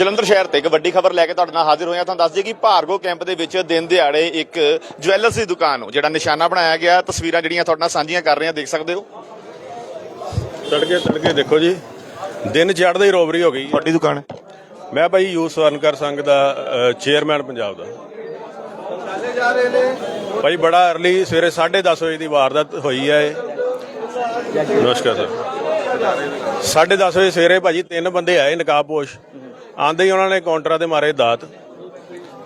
ਜਲੰਧਰ ਸ਼ਹਿਰ ਤੇ ਇੱਕ ਵੱਡੀ ਖਬਰ ਲੈ ਕੇ ਤੁਹਾਡੇ ਨਾਲ ਹਾਜ਼ਰ ਹੋਇਆ। ਤੁਹਾਨੂੰ ਦੱਸ ਦਈਏ ਕਿ ਭਾਰਗੋ ਕੈਂਪ ਦੇ ਵਿੱਚ ਦਿਨ ਦਿਹਾੜੇ ਇੱਕ ਜਵੈਲਰਸ ਦੀ ਦੁਕਾਨ ਨੂੰ ਜਿਹੜਾ ਨਿਸ਼ਾਨਾ ਬਣਾਇਆ ਗਿਆ। ਤਸਵੀਰਾਂ ਜਿਹੜੀਆਂ ਤੁਹਾਡੇ ਨਾਲ ਸਾਂਝੀਆਂ ਕਰ ਰਹੇ ਹਾਂ ਦੇਖ ਸਕਦੇ ਹੋ? ਤੜਕੇ ਤੜਕੇ ਦੇਖੋ ਜੀ। ਦਿਨ ਚੜ੍ਹਦੇ ਹੀ ਰੋਬਰੀ ਹੋ ਗਈ ਵੱਡੀ ਦੁਕਾਨ ਹੈ। ਮੈਂ ਭਾਈ ਯੂਥ ਸਵਰਨਕਰ ਸੰਘ ਦਾ ਚੇਅਰਮੈਨ ਪੰਜਾਬ ਦਾ। ਭਾਈ ਬੜਾ ਅਰਲੀ ਸਵੇਰੇ 10:30 ਵਜੇ ਦੀ ਵਾਰਦਾਤ ਹੋਈ ਹੈ ਨਮਸਕਾਰ ਸਰ। 10:30 ਵਜੇ ਸਵੇਰੇ ਭਾਜੀ ਤਿੰਨ ਬੰਦੇ ਆਏ ਨਕਾਬਪੋਸ਼। ਆਂਦੇ ਹੀ ਉਹਨਾਂ ਨੇ ਕਾਊਂਟਰਾਂ ਤੇ ਮਾਰੇ ਦਾਤ।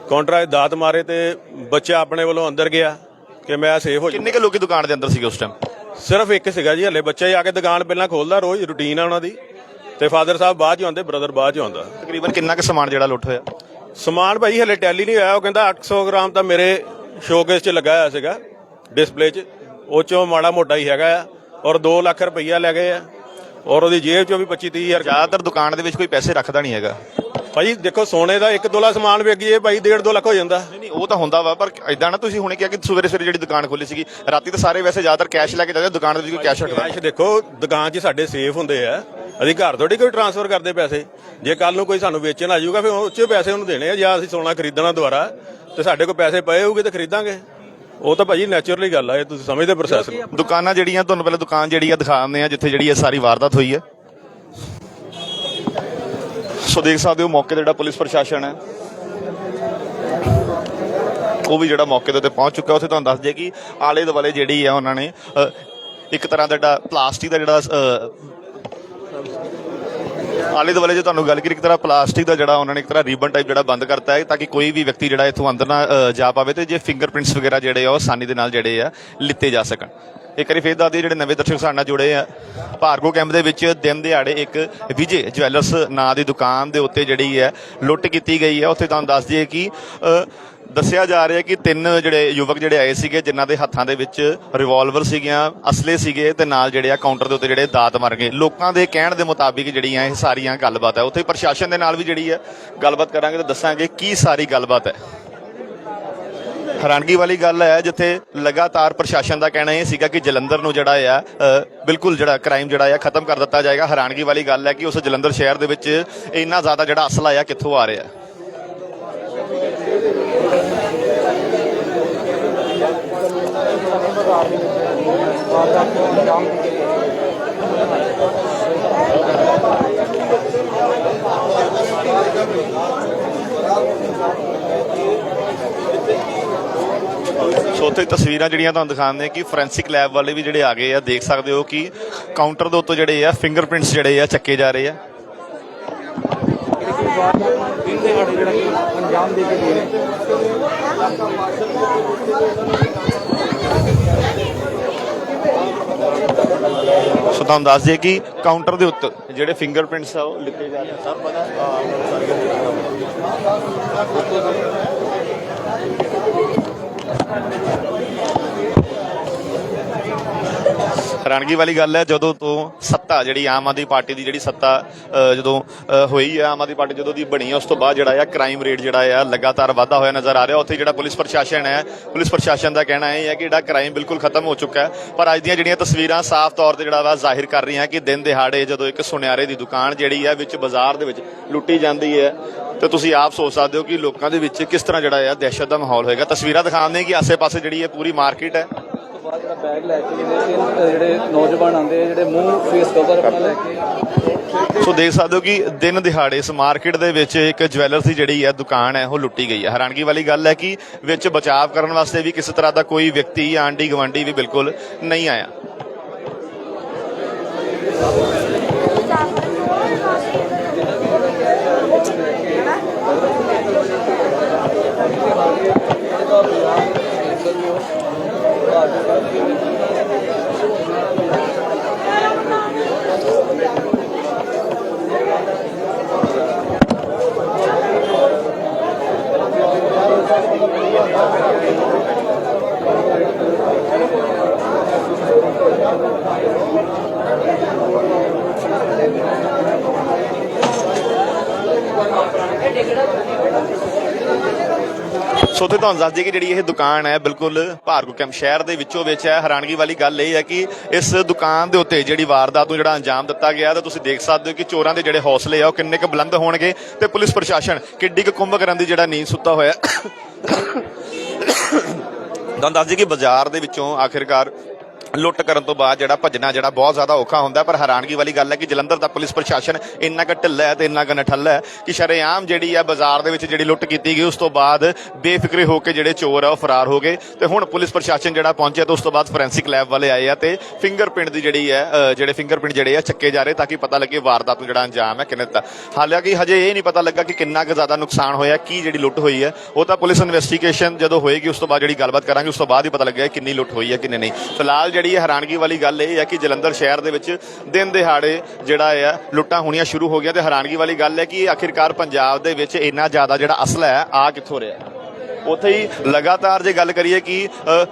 ਕਾਊਂਟਰਾਂ 'ਤੇ ਦਾਤ ਮਾਰੇ ਤੇ ਬੱਚਾ ਆਪਣੇ ਵੱਲੋਂ ਅੰਦਰ ਗਿਆ ਕਿ ਮੈਂ ਸੇਫ ਹੋ ਕਿੰਨੇ ਕੁ ਲੋਕੀ ਦੁਕਾਨ ਦੇ ਅੰਦਰ ਸੀਗੇ ਉਸ ਟਾਈਮ ਸਿਰਫ ਇੱਕ ਸੀਗਾ ਜੀ ਹਲੇ ਬੱਚਾ ਹੀ ਆ ਕੇ ਦੁਕਾਨ ਪਹਿਲਾਂ ਖੋਲਦਾ ਰੋਜ਼ ਰੁਟੀਨ ਆ ਉਹਨਾਂ ਦੀ। ਤੇ ਫਾਦਰ ਸਾਹਿਬ ਬਾਅਦ ਚ ਆਉਂਦੇ ਬ੍ਰਦਰ ਬਾਅਦ ਚ ਆਉਂਦਾ। ਤਕਰੀਬਨ ਕਿੰਨਾ ਕੁ ਸਮਾਨ ਜਿਹੜਾ ਲੁੱਟ ਹੋਇਆ? ਸਮਾਨ ਭਾਈ ਹਲੇ ਟੈਲੀ ਨਹੀਂ ਹੋਇਆ ਉਹ ਕਹਿੰਦਾ 800 ਗ੍ਰਾਮ ਤਾਂ ਮੇਰੇ ਸ਼ੋਕੇਸ 'ਚ ਲੱਗਾ ਹੋਇਆ ਸੀਗਾ ਡਿਸਪਲੇ 'ਚ। ਉਹ ਚੋਂ ਮਾੜਾ ਮੋਟਾ ਹੀ ਹੈਗਾ ਆ ਔਰ 2 ਲੱਖ ਰੁਪਈਆ ਲੈ ਗਏ ਆ। ਔਰ ਉਹਦੀ ਜੇਬ 'ਚੋਂ ਵੀ 25 30 ਹਜ਼ਾਰ ਜ਼ਿਆਦਾਤਰ ਦੁਕਾਨ ਦੇ ਵਿੱਚ ਕੋਈ ਪੈਸੇ ਰੱਖਦਾ ਨਹੀਂ ਹੈਗਾ। ਭਾਈ ਦੇਖੋ ਸੋਨੇ ਦਾ 1 ਤੋਲਾ ਸਮਾਨ ਵੇਖੀਏ ਭਾਈ 1.5 2 ਲੱਖ ਹੋ ਜਾਂਦਾ। ਨਹੀਂ ਨਹੀਂ ਉਹ ਤਾਂ ਹੁੰਦਾ ਵਾ ਪਰ ਇਦਾਂ ਨਾ ਤੁਸੀਂ ਹੁਣੇ ਕਿਹਾ ਕਿ ਸਵੇਰੇ ਸਵੇਰੇ ਜਿਹੜੀ ਦੁਕਾਨ ਖੋਲੀ ਸੀਗੀ ਰਾਤੀ ਤਾਂ ਸਾਰੇ ਵੈਸੇ ਜ਼ਿਆਦਾਰ ਕੈਸ਼ ਲੈ ਕੇ ਜਾਂਦੇ ਦੁਕਾਨ ਦੇ ਵਿੱਚ ਕੋਈ ਕੈਸ਼ ਰੱਖਦਾ ਕੈਸ਼ ਦੇਖੋ ਦੁਕਾਨ 'ਚ ਸਾਡੇ ਸੇਫ ਹੁੰਦੇ ਆ। ਅਸੀਂ ਘਰ ਥੋੜੀ ਕੋਈ ਟ੍ਰਾਂਸਫਰ ਕਰਦੇ ਪੈਸੇ। ਜੇ ਕੱਲ ਨੂੰ ਕੋਈ ਸਾਨੂੰ ਵੇਚਣ ਆ ਜਾਊਗਾ ਫਿਰ ਉਹ 'ਚ ਪੈਸੇ ਉਹਨੂੰ ਦੇਣੇ ਆ ਜਾਂ ਅਸੀਂ ਸੋਨਾ ਖਰੀਦਣਾ ਦੁਬਾਰਾ ਤੇ ਸਾਡੇ ਕੋਲ ਪੈਸੇ ਪਏ ਹੋਊਗੇ ਤੇ ਖਰੀਦਾਂਗੇ। ਉਹ ਤਾਂ ਭਾਜੀ ਨੈਚੁਰਲੀ ਗੱਲ ਆ, ਇਹ ਤੁਸੀਂ ਸਮਝਦੇ ਪ੍ਰੋਸੈਸ ਨੂੰ। ਦੁਕਾਨਾਂ ਜਿਹੜੀਆਂ, ਤੁਹਾਨੂੰ ਪਹਿਲਾਂ ਦੁਕਾਨ ਜਿਹੜੀ ਆ ਦਿਖਾ ਆ, ਜਿੱਥੇ ਜਿਹੜੀ ਇਹ ਸਾਰੀ ਵਾਰਦਾਤ ਹੋਈ ਹੈ ਸੋ ਦੇਖ ਸਕਦੇ ਹੋ ਮੌਕੇ ਤੇ ਜਿਹੜਾ ਪੁਲਿਸ ਪ੍ਰਸ਼ਾਸਨ ਹੈ, ਉਹ ਵੀ ਜਿਹੜਾ ਮੌਕੇ ਦੇ ਉੱਤੇ ਪਹੁੰਚ ਚੁੱਕਾ। ਉੱਥੇ ਤੁਹਾਨੂੰ ਦੱਸ ਦਈਏ ਕਿ ਆਲੇ ਦੁਆਲੇ ਜਿਹੜੀ ਆ ਉਹਨਾਂ ਨੇ ਇੱਕ ਤਰ੍ਹਾਂ ਦਾ ਜਿਹੜਾ ਪਲਾਸਟਿਕ ਦਾ ਜਿਹੜਾ ਆਲੇ ਦੁਆਲੇ ਜੇ ਤੁਹਾਨੂੰ ਗੱਲ ਕਰੀ ਇੱਕ ਤਰ੍ਹਾਂ ਪਲਾਸਟਿਕ ਦਾ ਜਿਹੜਾ ਉਹਨਾਂ ਨੇ ਇੱਕ ਤਰ੍ਹਾਂ ਰੀਬਨ ਟਾਈਪ ਜਿਹੜਾ ਬੰਦ ਕਰਤਾ ਹੈ ਤਾਂ ਕਿ ਕੋਈ ਵੀ ਵਿਅਕਤੀ ਜਿਹੜਾ ਇੱਥੋਂ ਅੰਦਰ ਨਾ ਅ, ਜਾ ਪਾਵੇ ਤੇ ਜੇ ਫਿੰਗਰਪ੍ਰਿੰਟਸ ਵਗੈਰਾ ਜਿਹੜੇ ਆ ਉਹ ਆਸਾਨੀ ਦੇ ਨਾਲ ਜਿਹੜੇ ਆ ਲਿੱਤੇ ਜਾ ਸਕਣ। ਇੱਕ ਵਾਰੀ ਫੇਰ ਦੱਸ ਜਿਹੜੇ ਨਵੇਂ ਦਰਸ਼ਕ ਸਾਡੇ ਨਾਲ ਜੁੜੇ ਆ ਭਾਰਗੋ ਕੈਂਪ ਦੇ ਵਿੱਚ ਦਿਨ ਦਿਹਾੜੇ ਇੱਕ ਵਿਜੇ ਜਵੈਲਰਸ ਨਾਂ ਦੀ ਦੁਕਾਨ ਦੇ ਉੱਤੇ ਜਿਹੜੀ ਹੈ ਲੁੱਟ ਕੀਤੀ ਗਈ ਹੈ ਉੱਥੇ ਤੁਹਾਨੂੰ ਦੱਸ ਦਈਏ ਕਿ ਅ, ਦੱਸਿਆ ਜਾ ਰਿਹਾ ਕਿ ਤਿੰਨ ਜਿਹੜੇ ਯੁਵਕ ਜਿਹੜੇ ਆਏ ਸੀਗੇ, ਜਿਨ੍ਹਾਂ ਦੇ ਹੱਥਾਂ ਦੇ ਵਿੱਚ ਰਿਵਾਲਵਰ ਸੀਗੀਆਂ, ਅਸਲੇ ਸੀਗੇ ਤੇ ਨਾਲ ਜਿਹੜੇ ਆ ਕਾਊਂਟਰ ਦੇ ਉੱਤੇ ਜਿਹੜੇ ਦਾਤ ਮਾਰ ਗਏ। ਲੋਕਾਂ ਦੇ ਕਹਿਣ ਦੇ ਮੁਤਾਬਿਕ ਜਿਹੜੀਆਂ ਇਹ ਸਾਰੀਆਂ ਗੱਲਬਾਤ ਹੈ, ਉੱਥੇ ਪ੍ਰਸ਼ਾਸਨ ਦੇ ਨਾਲ ਵੀ ਜਿਹੜੀ ਹੈ ਗੱਲਬਾਤ ਕਰਾਂਗੇ ਤੇ ਦੱਸਾਂਗੇ ਕੀ ਸਾਰੀ ਗੱਲਬਾਤ ਹੈ। ਹੈਰਾਨਗੀ ਵਾਲੀ ਗੱਲ ਹੈ, ਜਿੱਥੇ ਲਗਾਤਾਰ ਪ੍ਰਸ਼ਾਸਨ ਦਾ ਕਹਿਣਾ ਇਹ ਸੀਗਾ ਕਿ ਜਲੰਧਰ ਨੂੰ ਜਿਹੜਾ ਆ ਬਿਲਕੁਲ ਜਿਹੜਾ ਕ੍ਰਾਈਮ ਜਿਹੜਾ ਆ, ਖਤਮ ਕਰ ਦਿੱਤਾ ਜਾਏਗਾ। ਹੈਰਾਨਗੀ ਵਾਲੀ ਗੱਲ ਹੈ ਕਿ ਉਸ ਜਲੰਧਰ ਸ਼ਹਿਰ ਦੇ ਵਿੱਚ ਇੰਨਾ ਜ਼ਿਆਦਾ ਜਿਹੜਾ ਅਸਲਾ ਆ, ਕਿੱਥੋਂ ਆ ਰਿਹਾ ਹੈ। ਸੋ ਉੱਥੇ ਤਸਵੀਰਾਂ ਜਿਹੜੀਆਂ ਤੁਹਾਨੂੰ ਦਿਖਾਉਂਦੇ ਕਿ ਫੋਰੈਂਸਿਕ ਲੈਬ ਵਾਲੇ ਵੀ ਜਿਹੜੇ ਆ ਗਏ ਆ ਦੇਖ ਸਕਦੇ ਹੋ ਕਿ ਕਾਊਂਟਰ ਦੇ ਉੱਤੇ ਜਿਹੜੇ ਆ ਫਿੰਗਰਪ੍ਰਿੰਟਸ ਜਿਹੜੇ ਆ ਚੱਕੇ ਜਾ ਰਹੇ ਆ। ਦਿਨ ਦਿਹਾੜੇ ਜਿਹੜਾ ਕਿ ਅੰਜਾਮ ਦੇ ਕੇ ਦੇ ਰਹੇ ਸੋ ਤੁਹਾਨੂੰ ਦੱਸ ਦਈਏ ਕਿ ਕਾਊਂਟਰ ਦੇ ਉੱਤੇ ਜਿਹੜੇ ਫਿੰਗਰਪ੍ਰਿੰਟਸ ਆ ਉਹ ਲਿੱਤੇ ਜਾ ਰਹੇ ਆ। ਸਭ ਪਤਾ ਹੈਰਾਨਗੀ ਵਾਲੀ ਗੱਲ ਹੈ, ਜਦੋਂ ਤੋਂ ਸੱਤਾ ਜਿਹੜੀ ਆਮ ਆਦਮੀ ਪਾਰਟੀ ਦੀ ਜਿਹੜੀ ਸੱਤਾ ਜਦੋਂ ਹੋਈ ਹੈ, ਆਮ ਆਦਮੀ ਪਾਰਟੀ ਜਦੋਂ ਦੀ ਬਣੀ ਹੈ, ਉਸ ਤੋਂ ਬਾਅਦ ਜਿਹੜਾ ਆ ਕ੍ਰਾਈਮ ਰੇਟ ਜਿਹੜਾ ਆ ਲਗਾਤਾਰ ਵਾਧਾ ਹੋਇਆ ਨਜ਼ਰ ਆ ਰਿਹਾ। ਉੱਥੇ ਜਿਹੜਾ ਪੁਲਿਸ ਪ੍ਰਸ਼ਾਸਨ ਹੈ, ਪੁਲਿਸ ਪ੍ਰਸ਼ਾਸਨ ਦਾ ਕਹਿਣਾ ਇਹ ਹੈ ਕਿ ਜਿਹੜਾ ਕ੍ਰਾਈਮ ਬਿਲਕੁਲ ਖਤਮ ਹੋ ਚੁੱਕਾ ਹੈ। ਪਰ ਅੱਜ ਦੀਆਂ ਜਿਹੜੀਆਂ ਤਸਵੀਰਾਂ ਸਾਫ਼ ਤੌਰ ਤੇ ਜਿਹੜਾ ਵਾ ਜ਼ਾਹਿਰ ਕਰ ਰਹੀਆਂ ਕਿ ਦਿਨ ਦਿਹਾੜੇ ਜਦੋਂ ਇੱਕ ਸੁਨਿਆਰੇ ਦੀ ਦੁਕਾਨ ਜਿਹੜੀ ਹੈ ਵਿੱਚ ਬਾਜ਼ਾਰ ਦੇ ਵਿੱਚ ਲੁੱਟੀ ਜਾਂਦੀ ਹੈ, ਤੇ ਤੁਸੀਂ ਆਪ ਸੋਚ ਸਕਦੇ ਹੋ ਕਿ ਲੋਕਾਂ ਦੇ ਵਿੱਚ ਕਿਸ ਤਰ੍ਹਾਂ ਜਿਹੜਾ ਆ ਦਹਿਸ਼ਤ ਦਾ ਮਾਹੌਲ ਹੋਏਗਾ। ਤਸਵੀਰਾਂ ਦਿਖਾਉਂਦੇ ਕਿ ਆਸੇ-ਪਾਸੇ ਜਿਹੜੀ ਹੈ ਪੂਰੀ ਮਾਰਕੀਟ ਹੈ ਉਸ ਜਿਹੜਾ ਬੈਗ ਲੈ ਕੇ ਜਿਹੜੇ ਜਿਹੜੇ ਨੌਜਵਾਨ ਆਉਂਦੇ ਜਿਹੜੇ ਮੂੰਹ ਫੇਸ ਕਵਰ ਆਪਣਾ ਲੈ ਕੇ ਸੋ ਦੇਖ ਸਕਦੇ ਹੋ ਕਿ ਦਿਨ ਦਿਹਾੜੇ ਇਸ ਮਾਰਕੀਟ ਦੇ ਵਿੱਚ ਇੱਕ ਜਵੈਲਰਸ ਦੀ ਜਿਹੜੀ ਹੈ ਦੁਕਾਨ ਹੈ, ਉਹ ਲੁੱਟੀ ਗਈ ਹੈ। ਹੈਰਾਨਗੀ ਵਾਲੀ ਗੱਲ ਹੈ ਕਿ ਵਿੱਚ ਬਚਾਅ ਕਰਨ ਵਾਸਤੇ ਵੀ ਕਿਸੇ ਤਰ੍ਹਾਂ ਦਾ ਕੋਈ ਵਿਅਕਤੀ ਜਾਂ ਆਂਢੀ ਗਵਾਂਢੀ ਵੀ ਬਿਲਕੁਲ ਨਹੀਂ ਆਇਆ। ਸੋ ਤੇ ਤੁਹਾਨੂੰ ਦੱਸ ਦਈਏ ਕਿ ਜਿਹੜੀ ਇਹ ਦੁਕਾਨ ਹੈ, ਬਿਲਕੁਲ ਭਾਰਗੁਕਮ ਸ਼ਹਿਰ ਦੇ ਵਿੱਚੋਂ ਵਿੱਚ ਹੈ। ਹੈਰਾਨਗੀ ਵਾਲੀ ਗੱਲ ਇਹ ਹੈ ਕਿ ਇਸ ਦੁਕਾਨ ਦੇ ਉੱਤੇ ਜਿਹੜੀ ਵਾਰਦਾਤ ਨੂੰ ਜਿਹੜਾ ਅੰਜਾਮ ਦਿੱਤਾ ਗਿਆ, ਤਾਂ ਤੁਸੀਂ ਦੇਖ ਸਕਦੇ ਹੋ ਕਿ ਚੋਰਾਂ ਦੇ ਜਿਹੜੇ ਹੌਸਲੇ ਆ, ਉਹ ਕਿੰਨੇ ਕੁ ਬੁਲੰਦ ਹੋਣਗੇ। ਤੇ ਪੁਲਿਸ ਪ੍ਰਸ਼ਾਸਨ ਕਿੱਡੀ ਕੁ ਕੁੰਭ ਕਰਨ ਦੀ ਜਿਹੜਾ ਨੀਂਦ ਸੁੱਤਾ ਹੋਇਆ ਤੁਹਾਨੂੰ ਦੱਸ ਦਈਏ ਕਿ ਬਾਜ਼ਾਰ ਦੇ ਵਿੱਚੋਂ ਆਖਿਰਕਾਰ ਲੁੱਟ ਕਰਨ ਤੋਂ ਬਾਅਦ ਜਿਹੜਾ ਭੱਜਣਾ ਜਿਹੜਾ ਬਹੁਤ ਜ਼ਿਆਦਾ ਔਖਾ ਹੁੰਦਾ ਪਰ ਹੈਰਾਨਗੀ ਵਾਲੀ ਗੱਲ ਹੈ ਕਿ ਜਲੰਧਰ ਦਾ ਪੁਲਿਸ ਪ੍ਰਸ਼ਾਸਨ ਇੰਨਾ ਕੁ ਢਿੱਲਾ ਹੈ ਤੇ ਇੰਨਾ ਕੁ ਨਠੱਲਾ ਹੈ ਕਿ ਸ਼ਰੇਆਮ ਜਿਹੜੀ ਆ ਬਾਜ਼ਾਰ ਦੇ ਵਿੱਚ ਜਿਹੜੀ ਲੁੱਟ ਕੀਤੀ ਗਈ, ਉਸ ਤੋਂ ਬਾਅਦ ਬੇਫਿਕਰੇ ਹੋ ਕੇ ਜਿਹੜੇ ਚੋਰ ਆ ਉਹ ਫਰਾਰ ਹੋ ਗਏ ਤੇ ਹੁਣ ਪੁਲਿਸ ਪ੍ਰਸ਼ਾਸਨ ਜਿਹੜਾ ਪਹੁੰਚਿਆ ਤੇ ਉਸ ਤੋਂ ਬਾਅਦ ਫੋਰੈਂਸਿਕ ਲੈਬ ਵਾਲੇ ਆਏ ਆ ਤੇ ਫਿੰਗਰਪ੍ਰਿੰਟ ਦੀ ਜਿਹੜੀ ਹੈ ਜਿਹੜੇ ਫਿੰਗਰਪ੍ਰਿੰਟ ਜਿਹੜੇ ਆ ਚੱਕੇ ਜਾ ਰਹੇ ਤਾਂ ਕਿ ਪਤਾ ਲੱਗੇ ਵਾਰਦਾਤ ਨੂੰ ਜਿਹੜਾ ਅੰਜਾਮ ਹੈ ਕਿੰਨੇ ਦਿੱਤਾ ਹਾਲਾਂਕਿ ਹਜੇ ਇਹ ਨਹੀਂ ਪਤਾ ਲੱਗਾ ਕਿ ਕਿੰਨਾ ਕੁ ਜ਼ਿਆਦਾ ਨੁਕਸਾਨ ਹੋਇਆ, ਕੀ ਜਿਹੜੀ ਲੁੱਟ ਹੋਈ ਹੈ। ਉਹ ਤਾਂ ਪੁਲਿਸ ਇਨਵੈਸਟੀਗੇਸ਼ਨ ਜਦੋਂ ਹੋਏਗੀ, ਉਸ ਤੋਂ ਬਾਅਦ ਜਿਹੜੀ ਗੱਲਬਾਤ ਕਰਾਂਗੇ, ਉਸ ਤੋਂ ਬਾਅਦ ਹੀ ਪਤਾ ਲੱਗੇਗਾ ਕਿੰਨੀ ਲੁੱਟ ਹੋਈ ਹੈ, ਕਿੰਨੇ ਨਹੀਂ। ਫਿਲਹਾਲ ਜਿਹੜੀ ਹੈਰਾਨਗੀ ਵਾਲੀ ਗੱਲ ਇਹ ਹੈ ਕਿ ਜਲੰਧਰ ਸ਼ਹਿਰ ਦੇ ਵਿੱਚ ਦਿਨ ਦਿਹਾੜੇ ਜਿਹੜਾ ਹੈ ਲੁੱਟਾਂ ਹੋਣੀਆਂ ਸ਼ੁਰੂ ਹੋ ਗਿਆ ਤੇ ਹੈਰਾਨਗੀ ਵਾਲੀ ਗੱਲ ਹੈ ਕਿ ਆਖਿਰਕਾਰ ਪੰਜਾਬ ਦੇ ਵਿੱਚ ਇੰਨਾ ਜ਼ਿਆਦਾ ਜਿਹੜਾ ਅਸਲਾ ਹੈ, ਆ ਕਿੱਥੋਂ ਰਿਹਾ? ਉੱਥੇ ਹੀ ਲਗਾਤਾਰ ਜੇ ਗੱਲ ਕਰੀਏ ਕਿ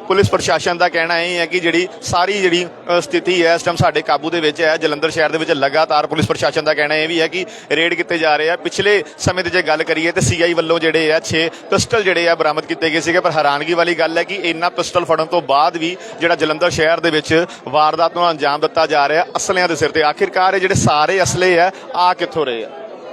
ਪੁਲਿਸ ਪ੍ਰਸ਼ਾਸਨ ਦਾ ਕਹਿਣਾ ਇਹ ਹੈ ਕਿ ਜਿਹੜੀ ਸਾਰੀ ਜਿਹੜੀ ਸਥਿਤੀ ਹੈ, ਇਸ ਟਾਈਮ ਸਾਡੇ ਕਾਬੂ ਦੇ ਵਿੱਚ ਹੈ, ਜਲੰਧਰ ਸ਼ਹਿਰ ਦੇ ਵਿੱਚ ਲਗਾਤਾਰ ਪੁਲਿਸ ਪ੍ਰਸ਼ਾਸਨ ਦਾ ਕਹਿਣਾ ਇਹ ਵੀ ਹੈ ਕਿ ਰੇਡ ਕੀਤੇ ਜਾ ਰਹੇ ਆ। ਪਿਛਲੇ ਸਮੇਂ ਦੀ ਜੇ ਗੱਲ ਕਰੀਏ ਤੇ ਸੀਆਈ ਵੱਲੋਂ ਜਿਹੜੇ ਆ 6 ਪਿਸਟਲ ਜਿਹੜੇ ਆ ਬਰਾਮਦ ਕੀਤੇ ਗਏ ਸੀਗੇ, ਪਰ ਹੈਰਾਨਗੀ ਵਾਲੀ ਗੱਲ ਹੈ ਕਿ ਇੰਨਾ ਪਿਸਟਲ ਫੜਨ ਤੋਂ ਬਾਅਦ ਵੀ ਜਿਹੜਾ ਜਲੰਧਰ ਸ਼ਹਿਰ ਦੇ ਵਿੱਚ ਵਾਰਦਾਤ ਨੂੰ ਅੰਜਾਮ ਦਿੱਤਾ ਜਾ ਰਿਹਾ, ਅਸਲਿਆਂ ਦੇ ਸਿਰ ਤੇ। ਆਖਿਰਕਾਰ ਇਹ ਜਿਹੜੇ ਸਾਰੇ ਅਸਲੇ ਆ ਆ ਕਿੱਥੋਂ ਰਹੇ ਆ?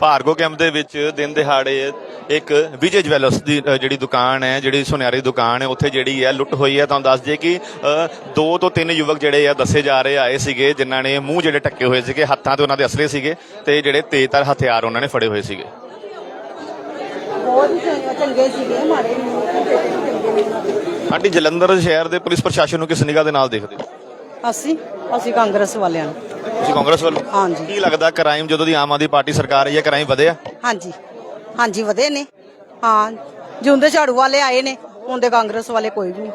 ਭਾਰਗੋ ਕੈਂਪ ਦੇ ਵਿੱਚ ਦਿਨ ਦਿਹਾੜੇ ਇੱਕ ਵਿਜੇ ਜਵੈਲਰਸ ਦੀ ਜਿਹੜੀ ਦੁਕਾਨ ਹੈ ਜਿਹੜੀ ਸੁਨਿਆਰੀ ਦੁਕਾਨ ਹੈ ਉੱਥੇ ਜਿਹੜੀ ਹੈ ਲੁੱਟ ਹੋਈ ਹੈ। ਤੁਹਾਨੂੰ ਦੱਸ ਦਈਏ ਕਿ ਦੋ ਤੋਂ ਤਿੰਨ ਯੁਵਕ ਜਿਹੜੇ ਆ ਦੱਸੇ ਜਾ ਰਹੇ ਆਏ ਸੀਗੇ ਜਿਨ੍ਹਾਂ ਨੇ ਮੂੰਹ ਜਿਹੜੇ ਟੱਕੇ ਹੋਏ ਸੀਗੇ ਹੱਥਾਂ ਤੇ ਉਹਨਾਂ ਦੇ ਅਸਲੇ ਸੀਗੇ ਤੇ ਜਿਹੜੇ ਤੇਜ਼ਧਾਰ ਹਥਿਆਰ ਉਹਨਾਂ ਨੇ ਫੜੇ ਹੋਏ ਸੀਗੇ। ਬਹੁਤ ਚੰਗੇ- ਸੀਗੇ ਨਹੀਂ ਆਂਟੀ ਜਲੰਧਰ ਸ਼ਹਿਰ ਦੇ ਪੁਲਿਸ ਪ੍ਰਸ਼ਾਸਨ ਨੂੰ ਕਿਸ ਨਿਗਾਹ ਦੇ ਨਾਲ ਦੇਖਦੇ ਹੋ? ਅਸੀਂ ਅਸੀਂ ਕਾਂਗਰਸ ਵਾਲਿਆਂ ਨੂੰ। ਤੁਸੀਂ ਕਾਂਗਰਸ ਵੱਲੋਂ? ਹਾਂਜੀ। ਕੀ ਲੱਗਦਾ ਕ੍ਰਾਈਮ ਜਦੋਂ ਦੀ ਆਮ ਆਦਮੀ ਪਾਰਟੀ ਸਰਕਾਰ ਆਈ ਹੈ ਕ੍ਰਾਈਮ ਵਧਿਆ? ਹਾਂਜੀ। ਹਾਂਜੀ ਵਧੇ ਨੇ। ਹਾਂ ਜਿਉਂਦੇ ਝਾੜੂ ਵਾਲੇ ਆਏ ਨੇ ਹੁੰਦੇ ਕਾਂਗਰਸ ਵਾਲੇ ਕੋਈ ਵੀ ਨਹੀਂ।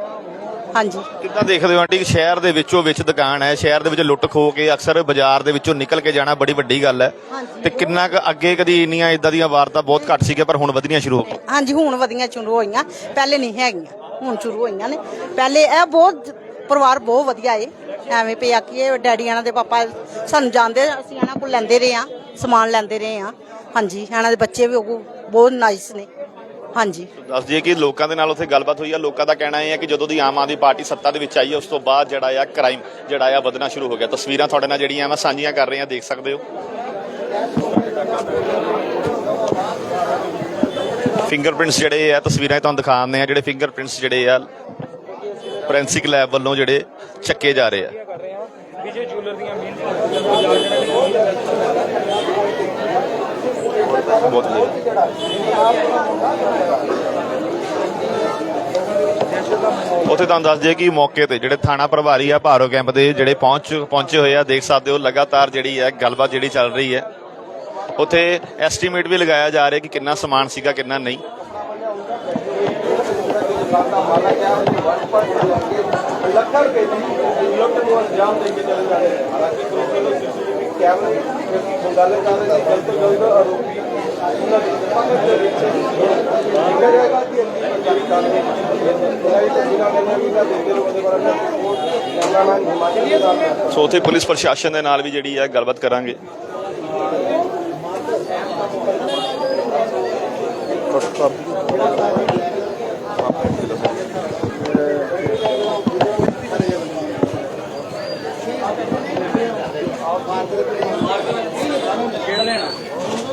ਹਾਂਜੀ। ਕਿੱਦਾਂ ਦੇਖਦੇ ਹੋ ਆਂਟੀ ਕਿ ਸ਼ਹਿਰ ਦੇ ਵਿੱਚੋਂ ਵਿੱਚ ਦੁਕਾਨ ਹੈ ਸ਼ਹਿਰ ਦੇ ਵਿੱਚ ਲੁੱਟ ਖੋ ਕੇ ਅਕਸਰ ਬਾਜ਼ਾਰ ਦੇ ਵਿੱਚੋਂ ਨਿਕਲ ਕੇ ਜਾਣਾ ਬੜੀ ਵੱਡੀ ਗੱਲ ਹੈ। ਹਾਂਜੀ। ਤੇ ਕਿੰਨਾ ਕੁ ਅੱਗੇ ਕਦੀ ਇੰਨੀਆਂ ਇਦਾਂ ਦੀਆਂ ਵਾਰਤਾ ਬਹੁਤ ਘੱਟ ਸੀਗੇ ਪਰ ਹੁਣ ਵਧਣੀਆਂ ਸ਼ੁਰੂ ਹੋ ਗਈਆਂ? ਹਾਂਜੀ ਹੁਣ ਵਧੀਆਂ ਸ਼ੁਰੂ ਹੋਈਆਂ। ਪਹਿਲੇ ਨਹੀਂ ਹੈਗੀਆਂ ਹੁਣ ਸ਼ੁਰੂ ਹੋਈਆਂ ਨੇ। ਪਹਿਲੇ ਇਹ ਬਹੁਤ ਪਰਿਵਾਰ ਬਹੁਤ ਵਧੀਆ ਏ। ਐਵੇਂ ਪਿਆ ਕਿ ਇਹ ਡੈਡੀ ਇਹਨਾਂ ਦੇ ਪਾਪਾ ਸਾਨੂੰ ਜਾਣਦੇ ਅਸੀਂ ਇਹਨਾਂ ਕੋਲ ਲੈਂਦੇ ਰਹੇ ਆ ਸਮਾਨ ਲੈਂਦੇ ਰਹੇ ਆ ਹਾਂਜੀ, ਇਹਨਾਂ ਦੇ ਬੱਚੇ ਵੀ ਉਹ ਬਹੁਤ ਨਾਈਸ ਨੇ। ਹਾਂਜੀ। ਦੱਸ ਦਈਏ ਕਿ ਲੋਕਾਂ ਦੇ ਨਾਲ ਉੱਥੇ ਗੱਲਬਾਤ ਹੋਈ ਆ, ਲੋਕਾਂ ਦਾ ਕਹਿਣਾ ਇਹ ਹੈ ਕਿ ਜਦੋਂ ਦੀ ਆਮ ਆਦਮੀ ਪਾਰਟੀ ਸੱਤਾ ਦੇ ਵਿੱਚ ਆਈ ਹੈ ਉਸ ਤੋਂ ਬਾਅਦ ਜਿਹੜਾ ਆ ਕ੍ਰਾਈਮ ਜਿਹੜਾ ਆ ਵਧਣਾ ਸ਼ੁਰੂ ਹੋ ਗਿਆ। ਤਸਵੀਰਾਂ ਤੁਹਾਡੇ ਨਾਲ ਜਿਹੜੀਆਂ ਮੈਂ ਸਾਂਝੀਆਂ ਕਰ ਰਹੇ ਹਾਂ ਦੇਖ ਸਕਦੇ ਹੋ। ਫਿੰਗਰਪ੍ਰਿੰਟਸ ਜਿਹੜੇ ਆ, ਤਸਵੀਰਾਂ ਤੁਹਾਨੂੰ ਦਿਖਾਉਂਦੇ ਆ, ਜਿਹੜੇ ਫਿੰਗਰਪ੍ਰਿੰਟਸ ਜਿਹੜੇ ਆ ਫੋਰੈਂਸਿਕ ਲੈਬ ਵੱਲੋਂ ਜਿਹੜੇ ਚੱਕੇ ਜਾ ਰਹੇ ਆ। ਬਹੁਤ ਉੱਥੇ ਤੁਹਾਨੂੰ ਦੱਸ ਦਈਏ ਕਿ ਮੌਕੇ ਤੇ ਜਿਹੜੇ ਥਾਣਾ ਪ੍ਰਭਾਰੀ ਆ ਭਾਰੋ ਕੈਂਪ ਦੇ ਜਿਹੜੇ ਪਹੁੰਚ ਪਹੁੰਚੇ ਹੋਏ ਆ ਦੇਖ ਸਕਦੇ ਹੋ ਲਗਾਤਾਰ ਜਿਹੜੀ ਹੈ ਗੱਲਬਾਤ ਜਿਹੜੀ ਚੱਲ ਰਹੀ ਹੈ। ਉੱਥੇ ਐਸਟੀਮੇਟ ਵੀ ਲਗਾਇਆ ਜਾ ਰਿਹਾ ਕਿ ਕਿੰਨਾ ਸਮਾਨ ਸੀਗਾ ਕਿੰਨਾ ਨਹੀਂ। ਲੱਖਾਂ ਰੁਪਏ ਦੀ ਲੁੱਟ ਨੂੰ ਅੰਜਾਮ ਦੇ ਕੇ ਚਲੇ ਜਾ ਰਹੇ ਨੇ। ਹਾਲਾਂਕਿ ਸੀਸੀਟੀਵੀ ਕੈਮਰੇ ਦੀ ਗੱਲ ਕਰ ਰਹੇ ਨੇ ਜਲਦ ਤੋਂ ਜਲਦ ਆਰੋਪੀ ਉਹਨਾਂ ਦੀ ਪਕੜ ਦੇ ਵਿੱਚ ਦੇਖਿਆ ਜਾਏਗਾ ਕਿ ਅੰਨੀ ਜਾਣਕਾਰੀ ਲੜਾਈ ਤੇ ਜਿਹੜਾ ਮੈਨੂੰ ਵੀ ਦਾ ਰਹੋ ਉਹਦੇ ਬਾਰੇ ਕੈਮਰਾਮੈਨ ਹਿਮਾਚਲ ਦੇ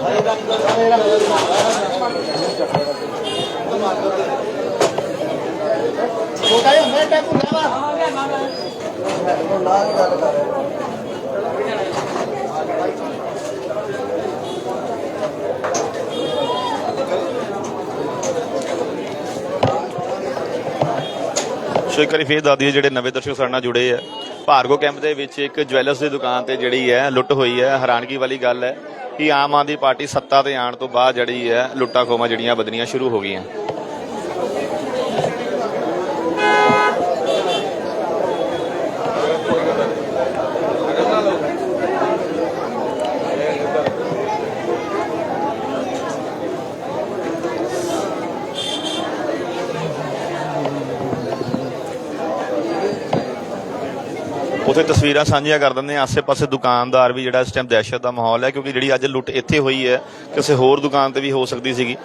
ਨਾਲ ਸੋ ਉੱਥੇ ਪੁਲਿਸ ਪ੍ਰਸ਼ਾਸਨ ਦੇ ਨਾਲ ਵੀ ਜਿਹੜੀ ਹੈ ਗੱਲਬਾਤ ਕਰਾਂਗੇ ਸੋ ਇੱਕ ਵਾਰੀ ਫੇਰ ਦਾਦੀ ਜਿਹੜੇ ਨਵੇਂ ਦਰਸ਼ਕ ਸਾਡੇ ਨਾਲ ਜੁੜੇ ਆ। ਭਾਰਗੋ ਕੈਂਪ ਦੇ ਵਿੱਚ ਇੱਕ ਜਵੈਲਰਸ ਦੀ ਦੁਕਾਨ ਤੇ ਜਿਹੜੀ ਹੈ, ਲੁੱਟ ਹੋਈ ਹੈ, ਹੈਰਾਨਗੀ ਵਾਲੀ ਗੱਲ ਹੈ। ਕਿ ਆਮ ਆਦਮੀ ਪਾਰਟੀ ਸੱਤਾ ਤੇ ਆਉਣ ਤੋਂ ਬਾਅਦ ਜਿਹੜੀ ਹੈ ਲੁੱਟਾਂ ਖੋਵਾਂ ਜਿਹੜੀਆਂ ਵਧਣੀਆਂ ਸ਼ੁਰੂ ਹੋ ਗਈਆਂ। ਉਥੇ ਤਸਵੀਰਾਂ ਸਾਂਝੀਆਂ ਕਰ ਦਿੰਦੇ ਆ ਆਸੇ-ਪਾਸੇ ਦੁਕਾਨਦਾਰ ਵੀ ਜਿਹੜਾ ਇਸ ਟਾਈਮ ਦਹਿਸ਼ਤ ਦਾ ਮਾਹੌਲ ਹੈ, ਕਿਉਂਕਿ ਜਿਹੜੀ ਅੱਜ ਲੁੱਟ ਇੱਥੇ ਹੋਈ ਹੈ, ਕਿਸੇ ਹੋਰ ਦੁਕਾਨ ਤੇ ਵੀ ਹੋ ਸਕਦੀ ਸੀਗੀ।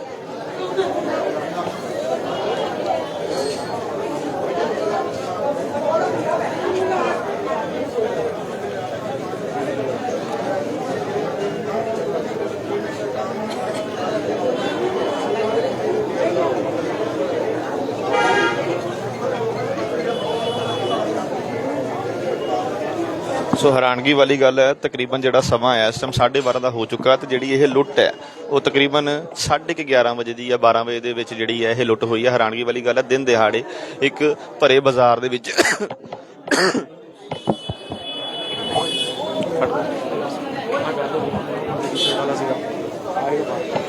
ਸੋ ਹੈਰਾਨਗੀ ਵਾਲੀ ਗੱਲ ਹੈ, ਤਕਰੀਬਨ ਜਿਹੜਾ ਸਮਾਂ ਹੈ, ਇਸ ਟਾਈਮ 12:30 ਦਾ ਹੋ ਚੁੱਕਾ ਤੇ ਜਿਹੜੀ ਇਹ ਲੁੱਟ ਹੈ, ਉਹ ਤਕਰੀਬਨ 11:30 ਵਜੇ ਦੀ ਜਾਂ 12 ਵਜੇ ਦੇ ਵਿੱਚ ਜਿਹੜੀ ਹੈ, ਇਹ ਲੁੱਟ ਹੋਈ ਹੈ। ਹੈਰਾਨਗੀ ਵਾਲੀ ਗੱਲ ਹੈ, ਦਿਨ ਦਿਹਾੜੇ ਇੱਕ ਭਰੇ ਬਾਜ਼ਾਰ ਦੇ ਵਿੱਚ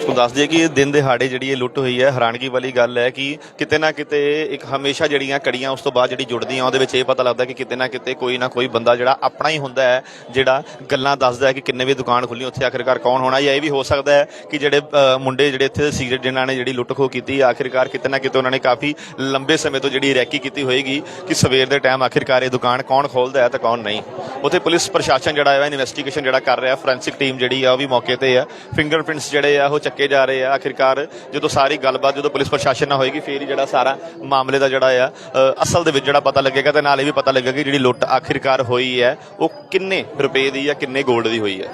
ਸੋ ਦੱਸ ਦਈਏ ਕਿ ਇਹ ਦਿਨ ਦਿਹਾੜੇ ਜਿਹੜੀ ਇਹ ਲੁੱਟ ਹੋਈ ਹੈ, ਹੈਰਾਨਗੀ ਵਾਲੀ ਗੱਲ ਹੈ ਕਿ ਕਿਤੇ ਨਾ ਕਿਤੇ ਇੱਕ ਹਮੇਸ਼ਾ ਜਿਹੜੀਆਂ ਕੜੀਆਂ ਉਸ ਤੋਂ ਬਾਅਦ ਜਿਹੜੀ ਜੁੜਦੀਆਂ, ਉਹਦੇ ਵਿੱਚ ਇਹ ਪਤਾ ਲੱਗਦਾ ਕਿ ਕਿਤੇ ਨਾ ਕਿਤੇ ਕੋਈ ਨਾ ਕੋਈ ਬੰਦਾ ਜਿਹੜਾ ਆਪਣਾ ਹੀ ਹੁੰਦਾ ਹੈ, ਜਿਹੜਾ ਗੱਲਾਂ ਦੱਸਦਾ ਹੈ ਕਿ ਕਿੰਨੇ ਵੀ ਦੁਕਾਨ ਖੁੱਲੀ ਉੱਥੇ ਆਖਿਰਕਾਰ ਕੌਣ ਹੋਣਾ? ਜਾਂ ਇਹ ਵੀ ਹੋ ਸਕਦਾ ਹੈ ਕਿ ਜਿਹੜੇ ਮੁੰਡੇ ਜਿਹੜੇ ਇੱਥੇ ਸਿਗਰਟ ਜਿਨ੍ਹਾਂ ਨੇ ਜਿਹੜੀ ਲੁੱਟ ਖੋਹ ਕੀਤੀ, ਆਖਿਰਕਾਰ ਕਿਤੇ ਨਾ ਕਿਤੇ ਉਹਨਾਂ ਨੇ ਕਾਫੀ ਲੰਬੇ ਸਮੇਂ ਤੋਂ ਜਿਹੜੀ ਰੈਕੀ ਕੀਤੀ ਹੋਏਗੀ ਕਿ ਸਵੇਰ ਦੇ ਟਾਈਮ ਆਖਿਰਕਾਰ ਇਹ ਦੁਕਾਨ ਕੌਣ ਖੋਲਦਾ ਹੈ ਤੇ ਕੌਣ ਨਹੀਂ। ਉੱਥੇ ਪੁਲਿਸ ਪ੍ਰਸ਼ਾਸਨ ਜਿਹੜਾ ਹੈ ਇਨਵੈਸਟੀਗੇਸ਼ਨ ਜਿਹੜਾ ਕਰ ਰਿਹਾ ਫੋਰੈਂਸਿਕ ਟੀਮ ਜਿਹੜੀ ਆ ਉਹ ਵੀ ਮੌਕੇ ਤੇ ਆ। ਫਿੰਗਰਪ੍ਰਿੰਟਸ ਜਿਹੜੇ ਆ ਉਹ ਚੱਕੇ ਜਾ ਰਹੇ ਆ। ਆਖਿਰਕਾਰ ਜਦੋਂ ਸਾਰੀ ਗੱਲਬਾਤ ਜਦੋਂ ਪੁਲਿਸ ਪ੍ਰਸ਼ਾਸਨ ਨਾਲ ਹੋਏਗੀ, ਫੇਰ ਹੀ ਜਿਹੜਾ ਸਾਰਾ ਮਾਮਲੇ ਦਾ ਜਿਹੜਾ ਆ ਅਸਲ ਦੇ ਵਿੱਚ ਜਿਹੜਾ ਪਤਾ ਲੱਗੇਗਾ ਤੇ ਨਾਲ ਇਹ ਵੀ ਪਤਾ ਲੱਗੇਗਾ ਕਿ ਜਿਹੜੀ ਲੁੱਟ ਆਖਿਰਕਾਰ ਹੋਈ ਹੈ, ਉਹ ਕਿੰਨੇ ਰੁਪਏ ਦੀ ਜਾਂ ਕਿੰਨੇ 골ਡ ਦੀ ਹੋਈ ਹੈ।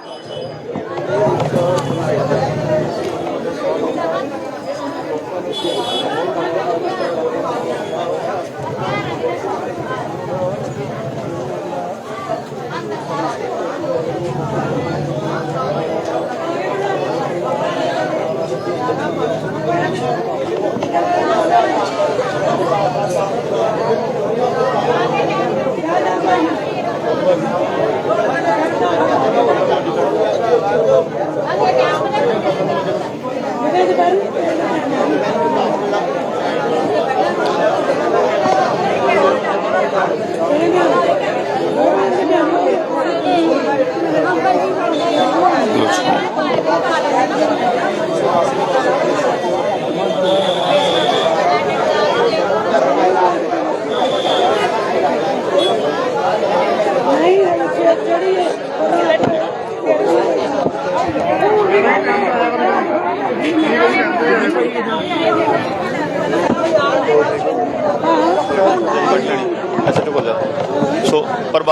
Okay,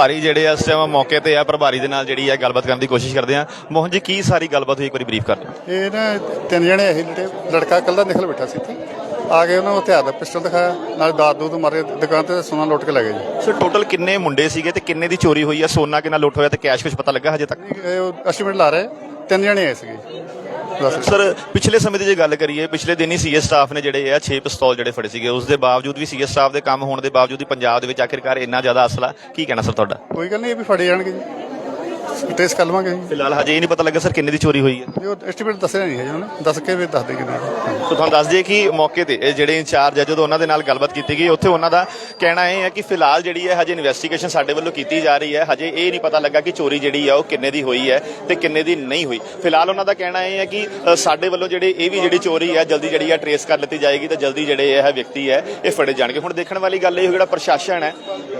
ਪ੍ਰਭਾਰੀ ਜਿਹੜੇ ਆ ਇਸ ਟਾਈਮ ਮੌਕੇ ਤੇ ਆ ਪ੍ਰਭਾਰੀ ਦੇ ਨਾਲ ਜਿਹੜੀ ਹੈ ਗੱਲਬਾਤ ਕਰਨ ਦੀ ਕੋਸ਼ਿਸ਼ ਕਰਦੇ ਆ। ਮੋਹਨ ਜੀ ਕੀ ਸਾਰੀ ਗੱਲਬਾਤ ਹੋਈ ਇੱਕ ਵਾਰੀ ਬਰੀਫ ਕਰ ਦਿਓ। ਇਹ ਨਾ ਤਿੰਨ ਜਣੇ ਇਹ ਲੜੇ ਲੜਕਾ ਇਕੱਲਾ ਨਿਕਲ ਬੈਠਾ ਸੀ ਇੱਥੇ। ਆ ਕੇ ਉਹਨਾਂ ਨੂੰ ਹਥਿਆਰ ਦਾ ਪਿਸਟਲ ਦਿਖਾਇਆ ਨਾਲ ਦਾਤ ਦੂਤ ਮਾਰੇ ਦੁਕਾਨ ਤੇ ਸੋਨਾ ਲੁੱਟ ਕੇ ਲੈ ਗਏ ਜੀ। ਸੋ ਟੋਟਲ ਕਿੰਨੇ ਮੁੰਡੇ ਸੀਗੇ ਤੇ ਕਿੰਨੇ ਦੀ ਚੋਰੀ ਹੋਈ ਆ? ਸੋਨਾ ਕਿੰਨਾ ਲੁੱਟ ਹੋਇਆ ਤੇ ਕੈਸ਼ ਕੁਝ ਪਤਾ ਲੱਗਾ ਹਜੇ ਤੱਕ? ਇਹ ਐਸਟੀਮੇਟ ਲਾ ਰਹੇ ਤਿੰਨ ਜਣੇ ਆਏ ਸੀਗੇ। ਸਰ ਪਿਛਲੇ ਸਮੇਂ ਦੀ ਜੇ ਗੱਲ ਕਰੀਏ, ਪਿਛਲੇ ਦਿਨ ਹੀ ਸੀਐਸ ਸਟਾਫ ਨੇ ਜਿਹੜੇ ਆ 6 ਪਿਸਤੌਲ ਜਿਹੜੇ ਫੜੇ ਸੀਗੇ। ਉਸ ਦੇ ਬਾਵਜੂਦ ਵੀ ਸੀਐਸ ਸਟਾਫ ਦੇ ਕੰਮ ਹੋਣ ਦੇ ਬਾਵਜੂਦ ਵੀ ਪੰਜਾਬ ਦੇ ਵਿੱਚ ਆਖਿਰਕਾਰ ਇੰਨਾ ਜ਼ਿਆਦਾ ਅਸਲਾ, ਕੀ ਕਹਿਣਾ ਸਰ ਤੁਹਾਡਾ? ਕੋਈ ਗੱਲ ਨਹੀਂ, ਇਹ ਵੀ ਫੜੇ ਜਾਣਗੇ ਜੀ। ਟ੍ਰੇਸ ਕਰ ਲਵਾਂਗੇ ਜੀ। ਫਿਲਹਾਲ ਹਜੇ ਇਹ ਨਹੀਂ ਪਤਾ ਲੱਗਾ ਸਰ ਕਿੰਨੇ ਦੀ ਚੋਰੀ ਹੋਈ ਹੈ। ਜੋ ਐਸਟੀਮੇਟ ਦੱਸਿਆ ਨਹੀਂ ਹੈ ਜੀ ਉਹਨੇ। ਦੱਸ ਕੇ ਵੀ ਦੱਸ ਦੇ ਕਿੰਨਾ ਸੋ ਤੁਹਾਨੂੰ ਦੱਸ ਦਈਏ ਕਿ ਮੌਕੇ ਤੇ ਇਹ ਜਿਹੜੇ ਇੰਚਾਰਜ ਹੈ ਜਦੋਂ ਉਹਨਾਂ ਦੇ ਨਾਲ ਗੱਲਬਾਤ ਕੀਤੀ ਗਈ ਉੱਥੇ ਉਹਨਾਂ ਦਾ ਕਹਿਣਾ ਇਹ ਹੈ ਕਿ ਫਿਲਹਾਲ ਜਿਹੜੀ ਹੈ ਹਜੇ ਇਨਵੈਸਟੀਗੇਸ਼ਨ ਸਾਡੇ ਵੱਲੋਂ ਕੀਤੀ ਜਾ ਰਹੀ ਹੈ। ਹਜੇ ਇਹ ਨਹੀਂ ਪਤਾ ਲੱਗਾ ਕਿ ਚੋਰੀ ਜਿਹੜੀ ਹੈ ਉਹ ਕਿੰਨੇ ਦੀ ਹੋਈ ਹੈ ਤੇ ਕਿੰਨੇ ਦੀ ਨਹੀਂ ਹੋਈ। ਫਿਲਹਾਲ ਉਹਨਾਂ ਦਾ ਕਹਿਣਾ ਇਹ ਹੈ ਕਿ ਅ, ਸਾਡੇ ਵੱਲੋਂ ਜਿਹੜੇ ਇਹ ਵੀ ਜਿਹੜੀ ਚੋਰੀ ਹੈ ਜਲਦੀ ਜਿਹੜੀ ਹੈ ਟਰੇਸ ਕਰ ਲਿੱਤੀ ਜਾਏਗੀ ਤੇ ਜਲਦੀ ਜਿਹੜੇ ਇਹ ਵਿਅਕਤੀ ਹੈ ਇਹ ਫੜੇ ਜਾਣਗੇ। ਹੁਣ ਦੇਖਣ ਵਾਲੀ ਗੱਲ ਇਹ ਹੋ ਜਿਹੜਾ ਪ੍ਰਸ਼ਾਸਨ ਹੈ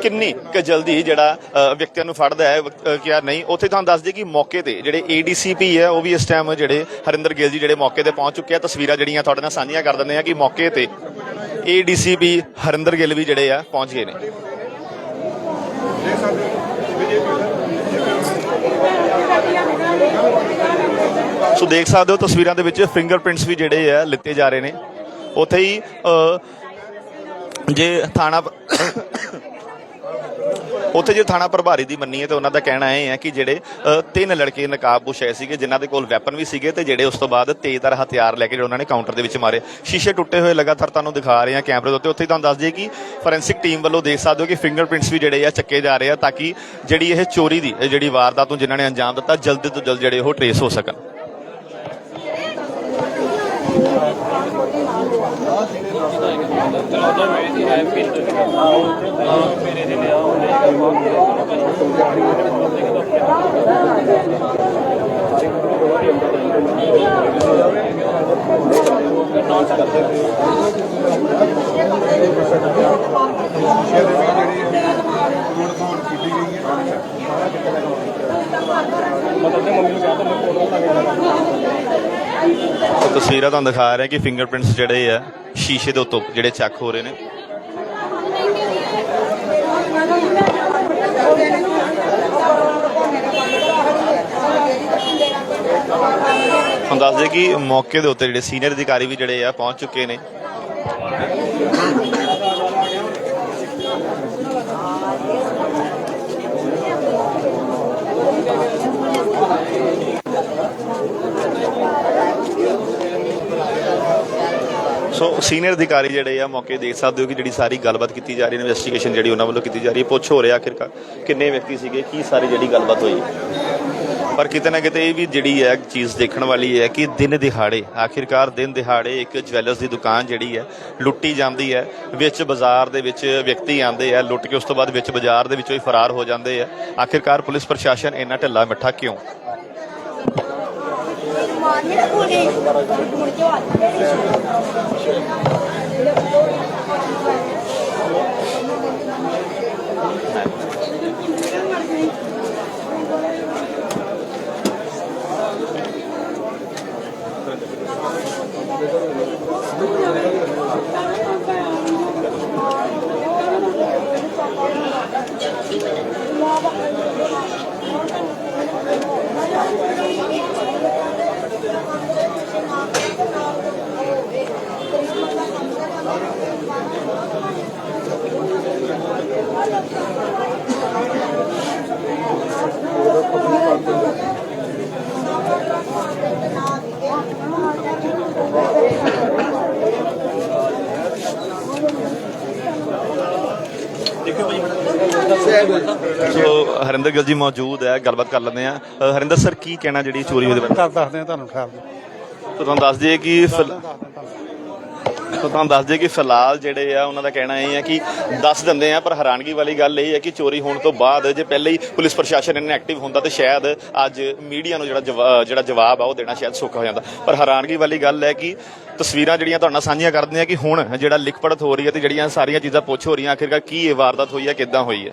ਕਿੰਨੀ ਕਿ ਜਲਦੀ ਜਿਹੜਾ ਅ, ਵਿਅਕਤੀਆਂ ਨੂੰ ਫੜਦਾ ਹੈ ਅ, ਕਿਆ ਨਹੀਂ ਉੱਥੇ ਤੁਹਾਨੂੰ ਦੱਸ ਦਈਏ ਕਿ ਮੌਕੇ ਤੇ ਜਿਹੜੇ ਏਡੀਸੀਪੀ ਹੈ, ਉਹ ਵੀ ਇਸ ਟਾਈਮ ਜਿਹੜੇ ਹਰਿੰਦਰ ਗਿੱਲ ਜੀ ਜਿਹੜੇ ਮੌਕੇ ਤੇ ਪਹੁੰਚ ਚੁੱਕੇ ਆ। ਤਸਵੀਰਾਂ ਜਿਹੜੀਆਂ ਤੁਹਾਡੇ ਨਾਲ ਸਾਂਝੀਆਂ ਕਰ ਦਿੰਦੇ ਆ ਕਿ ਮੌਕੇ ਤੇ ਏਡੀਸੀਪੀ ਹਰਿੰਦਰ ਗਿੱਲ ਵੀ ਜਿਹੜੇ ਆ, ਪਹੁੰਚ ਗਏ ਨੇ। ਸੋ ਦੇਖ ਸਕਦੇ ਹੋ ਤਸਵੀਰਾਂ ਦੇ ਵਿੱਚ ਫਿੰਗਰਪ੍ਰਿੰਟਸ ਵੀ ਜਿਹੜੇ ਆ ਲਿੱਤੇ ਜਾ ਰਹੇ ਨੇ। ਉੱਥੇ ਹੀ ਜੇ ਥਾਣਾ ਉੱਥੇ ਜੇ ਥਾਣਾ ਪ੍ਰਭਾਰੀ ਦੀ ਮੰਨੀਏ ਤੇ ਉਹਨਾਂ ਦਾ ਕਹਿਣਾ ਇਹ ਹੈ ਕਿ ਜਿਹੜੇ ਤਿੰਨ ਲੜਕੇ ਨਕਾਬਪੋਸ਼ ਆਏ ਸੀਗੇ, ਜਿਨ੍ਹਾਂ ਦੇ ਕੋਲ ਵੈਪਨ ਵੀ ਸੀਗੇ ਤੇ ਜਿਹੜੇ ਉਸ ਤੋਂ ਬਾਅਦ ਤੇਜ਼ਧਾਰ ਹਥਿਆਰ ਲੈ ਕੇ ਜਿਹੜੇ ਉਹਨਾਂ ਨੇ ਕਾਊਂਟਰ ਦੇ ਵਿੱਚ ਮਾਰੇ। ਸ਼ੀਸ਼ੇ ਟੁੱਟੇ ਹੋਏ ਲਗਾਤਾਰ ਤੁਹਾਨੂੰ ਦਿਖਾ ਰਹੇ ਆ ਕੈਮਰੇ ਦੇ ਉੱਤੇ। ਉੱਥੇ ਤੁਹਾਨੂੰ ਦੱਸ ਦਈਏ ਕਿ ਫੋਰੈਂਸਿਕ ਟੀਮ ਵੱਲੋਂ ਦੇਖ ਸਕਦੇ ਹੋ ਕਿ ਫਿੰਗਰਪ੍ਰਿੰਟਸ ਵੀ ਜਿਹੜੇ ਆ ਚੱਕੇ ਜਾ ਰਹੇ ਆ ਤਾਂ ਕਿ ਜਿਹੜੀ ਇਹ ਚੋਰੀ ਦੀ ਜਿਹੜੀ ਵਾਰਦਾਤ ਨੂੰ ਜਿਨ੍ਹਾਂ ਨੇ ਅੰਜਾਮ ਦਿੱਤਾ, ਜਲਦੀ ਤੋਂ ਜਲਦ ਜਿਹੜੇ ਉਹ ਟਰੇਸ ਹੋ ਸਕਣ। ਸ਼ੀਸ਼ੇ ਦੇ ਵੀ ਜਿਹੜੀ ਤੋੜ ਫੋੜ ਕੀਤੀ ਗਈ ਹੈ ਤਸਵੀਰਾਂ ਤੁਹਾਨੂੰ ਦਿਖਾ ਰਿਹਾ ਕਿ ਫਿੰਗਰਪ੍ਰਿੰਟਸ ਜਿਹੜੇ ਆ, ਸ਼ੀਸ਼ੇ ਦੇ ਉੱਤੋਂ ਜਿਹੜੇ ਚੈੱਕ ਹੋ ਰਹੇ ਨੇ। ਹੁਣ ਦੱਸ ਦੇ ਕਿ ਮੌਕੇ ਦੇ ਉੱਤੇ ਜਿਹੜੇ ਸੀਨੀਅਰ ਅਧਿਕਾਰੀ ਵੀ ਜਿਹੜੇ ਆ, ਪਹੁੰਚ ਚੁੱਕੇ ਨੇ। ਸੋ ਸੀਨੀਅਰ ਅਧਿਕਾਰੀ ਜਿਹੜੇ ਆ ਮੌਕੇ ਦੇਖ ਸਕਦੇ ਹੋ ਕਿ ਜਿਹੜੀ ਸਾਰੀ ਗੱਲਬਾਤ ਕੀਤੀ ਜਾ ਰਹੀ ਹੈ ਇਨਵੈਸਟੀਗੇਸ਼ਨ ਜਿਹੜੀ ਉਹਨਾਂ ਵੱਲੋਂ ਕੀਤੀ ਜਾ ਰਹੀ ਹੈ, ਪੁੱਛ ਹੋ ਰਿਹਾ ਆਖਿਰਕਾਰ ਕਿੰਨੇ ਵਿਅਕਤੀ ਸੀਗੇ, ਕੀ ਸਾਰੀ ਜਿਹੜੀ ਗੱਲਬਾਤ ਹੋਈ ਪਰ ਕਿਤੇ ਨਾ ਕਿਤੇ ਇਹ ਵੀ ਜਿਹੜੀ ਹੈ ਚੀਜ਼ ਦੇਖਣ ਵਾਲੀ ਹੈ ਕਿ ਦਿਨ ਦਿਹਾੜੇ, ਆਖਿਰਕਾਰ ਦਿਨ ਦਿਹਾੜੇ ਇੱਕ ਜਵੈਲਰਸ ਦੀ ਦੁਕਾਨ ਜਿਹੜੀ ਹੈ ਲੁੱਟੀ ਜਾਂਦੀ ਹੈ, ਵਿੱਚ ਬਾਜ਼ਾਰ ਦੇ ਵਿੱਚ ਵਿਅਕਤੀ ਆਉਂਦੇ ਆ, ਲੁੱਟ ਕੇ ਉਸ ਤੋਂ ਬਾਅਦ ਵਿੱਚ ਬਾਜ਼ਾਰ ਦੇ ਵਿੱਚੋਂ ਹੀ ਫਰਾਰ ਹੋ ਜਾਂਦੇ ਆ। ਆਖਿਰਕਾਰ ਪੁਲਿਸ ਪ੍ਰਸ਼ਾਸਨ ਇੰਨਾ ਢਿੱਲਾ ਮਿੱਠਾ ਕਿਉਂ? ね、これ、これでは。ਸੋ ਹਰਿੰਦਰ ਗਿੱਲ ਜੀ ਮੌਜੂਦ ਹੈ ਗੱਲਬਾਤ ਕਰ ਲੈਂਦੇ ਆ ਹਰਿੰਦਰ ਸਰ ਕੀ ਕਹਿਣਾ ਜਿਹੜੀ ਚੋਰੀ ਹੋਈ ਦੇ ਬਾਰੇ? ਦੱਸਦੇ ਆ ਤੁਹਾਨੂੰ ਠਹਿਰ ਤੁਹਾਨੂੰ ਦੱਸ ਦਈਏ ਕਿ ਸੋ ਤੁਹਾਨੂੰ ਦੱਸ ਦਈਏ ਕਿ ਫਿਲਹਾਲ ਜਿਹੜੇ ਆ ਉਹਨਾਂ ਦਾ ਕਹਿਣਾ ਇਹ ਹੈ ਕਿ ਦੱਸ ਦਿੰਦੇ ਆ ਪਰ ਹੈਰਾਨਗੀ ਵਾਲੀ ਗੱਲ ਇਹ ਹੈ ਕਿ ਚੋਰੀ ਹੋਣ ਤੋਂ ਬਾਅਦ ਜੇ ਪਹਿਲੇ ਹੀ ਪੁਲਿਸ ਪ੍ਰਸ਼ਾਸਨ ਇੰਨਾ ਐਕਟਿਵ ਹੁੰਦਾ ਤੇ ਸ਼ਾਇਦ ਅੱਜ ਮੀਡੀਆ ਨੂੰ ਜਿਹੜਾ ਜਿਹੜਾ ਜਵਾਬ ਆ ਉਹ ਦੇਣਾ ਸ਼ਾਇਦ ਸੌਖਾ ਹੋ ਜਾਂਦਾ। ਪਰ ਹੈਰਾਨਗੀ ਵਾਲੀ ਗੱਲ ਹੈ ਕਿ ਤਸਵੀਰਾਂ ਜਿਹੜੀਆਂ ਤੁਹਾਡੇ ਨਾਲ ਸਾਂਝੀਆਂ ਕਰਦੇ ਆ ਕਿ ਹੁਣ ਜਿਹੜਾ ਲਿਖਪੜਤ ਹੋ ਰਹੀ ਹੈ ਤੇ ਜਿਹੜੀਆਂ ਸਾਰੀਆਂ ਚੀਜ਼ਾਂ ਪੁੱਛ ਹੋ ਰਹੀਆਂ ਆਖਿਰਕਾਰ ਕੀ ਇਹ ਵਾਰਦਾਤ ਹੋਈ ਹੈ ਕਿੱਦਾਂ ਹੋਈ ਹੈ?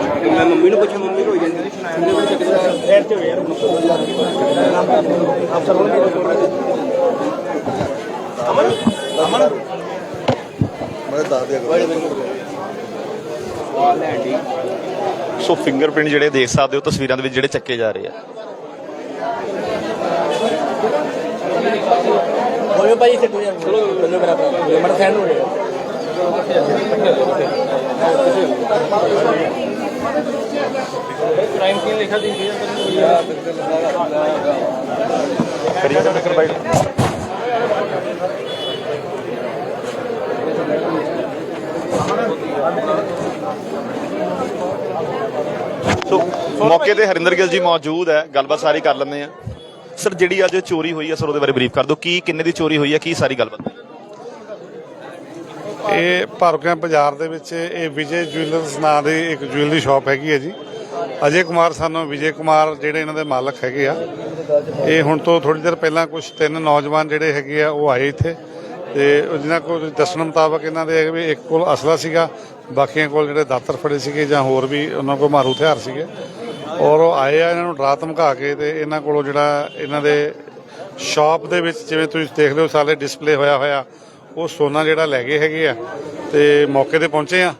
ਮੈਂ ਮੰਮੀ ਨੂੰ ਪੁੱਛਿਆ ਮੰਮੀ ਰੋਈ ਜਾਂਦੀ। ਠੰਡੇ ਕੋਲ ਚੱਕ ਫੇਰ ਤੇ ਵੇਰ ਅਫਸਰ ਨੂੰ ਅਮਨ? ਅਮਨ? ਮੈਂ ਦੱਸ ਦਿਆ ਸੋ ਫਿੰਗਰਪ੍ਰਿੰਟ ਜਿਹੜੇ ਦੇਖ ਸਕਦੇ ਹੋ ਤਸਵੀਰਾਂ ਦੇ ਵਿੱਚ ਜਿਹੜੇ ਚੱਕੇ ਜਾ ਰਹੇ ਆ। ਹੋਏ ਭਾਈ ਇੱਥੇ ਕੋਈ ਚਲੋ ਬੰਦੇ ਮੇਰਾ ਮੇਰਾ ਸੈਂਡ ਹੋ ਜਾਏਗਾ। ਕ੍ਰਾਈਮ ਸੀਨ ਲਿਖਾ ਦੀ ਸੋ? ਮੌਕੇ ਤੇ ਹਰਿੰਦਰ ਗਿੱਲ ਜੀ ਮੌਜੂਦ ਹੈ, ਗੱਲਬਾਤ ਸਾਰੀ ਕਰ ਲੈਂਦੇ ਆ ਸਰ ਜਿਹੜੀ ਅੱਜ ਚੋਰੀ ਹੋਈ ਹੈ ਸਰ ਉਹਦੇ ਬਾਰੇ ਬਰੀਫ ਕਰ ਦਿਓ। ਕੀ, ਕਿੰਨੇ ਦੀ ਚੋਰੀ ਹੋਈ ਹੈ, ਕੀ ਸਾਰੀ ਗੱਲਬਾਤ? ਇਹ ਭਾਰਗਿਆ ਬਾਜ਼ਾਰ ਦੇ ਵਿੱਚ ਇਹ ਵਿਜੇ ਜੁਐਲਰਸ ਨਾਂ ਦੀ ਇੱਕ ਜੁਐਲਰੀ ਸ਼ਾਪ ਹੈਗੀ ਹੈ ਜੀ। ਅਜੇ ਕੁਮਾਰ ਸਾਨੂੰ, ਵਿਜੇ ਕੁਮਾਰ ਜਿਹੜੇ ਇਹਨਾਂ ਦੇ ਮਾਲਕ ਹੈਗੇ ਆ। ਇਹ ਹੁਣ ਤੋਂ ਥੋੜੀ ਦੇਰ ਪਹਿਲਾਂ ਕੁਝ ਤਿੰਨ ਨੌਜਵਾਨ ਜਿਹੜੇ ਹੈਗੇ ਆ, ਉਹ ਆਏ ਇੱਥੇ। ਤੇ ਉਹ ਜਿਨ੍ਹਾਂ ਕੋਲ ਦੱਸਣ ਮੁਤਾਬਕ ਇਹਨਾਂ ਦੇ ਵੀ ਇੱਕ ਕੋਲ ਅਸਲਾ ਸੀਗਾ, ਬਾਕੀਆਂ ਕੋਲ ਜਿਹੜੇ ਦਾਤਰ ਫੜੇ ਸੀਗੇ ਜਾਂ ਹੋਰ ਵੀ ਉਹਨਾਂ ਕੋਲ ਮਾਰੂ ਹਥਿਆਰ ਸੀਗੇ। ਔਰ ਉਹ ਆਏ ਆ, ਇਹਨਾਂ ਨੂੰ ਡਰਾ ਧਮਕਾ ਕੇ ਤੇ ਇਹਨਾਂ ਕੋਲੋਂ ਜਿਹੜਾ ਇਹਨਾਂ ਦੇ ਸ਼ਾਪ ਦੇ ਵਿੱਚ ਜਿਵੇਂ ਤੁਸੀਂ ਦੇਖ ਲਿਓ, ਸਾਲੇ ਡਿਸਪਲੇ ਹੋਇਆ ਹੋਇਆ। ਉਹ ਸੋਨਾ ਜਿਹੜਾ ਲੈ ਗਏ ਹੈਗੇ ਆ ਤੇ ਮੌਕੇ ਤੇ ਪਹੁੰਚੇ ਆ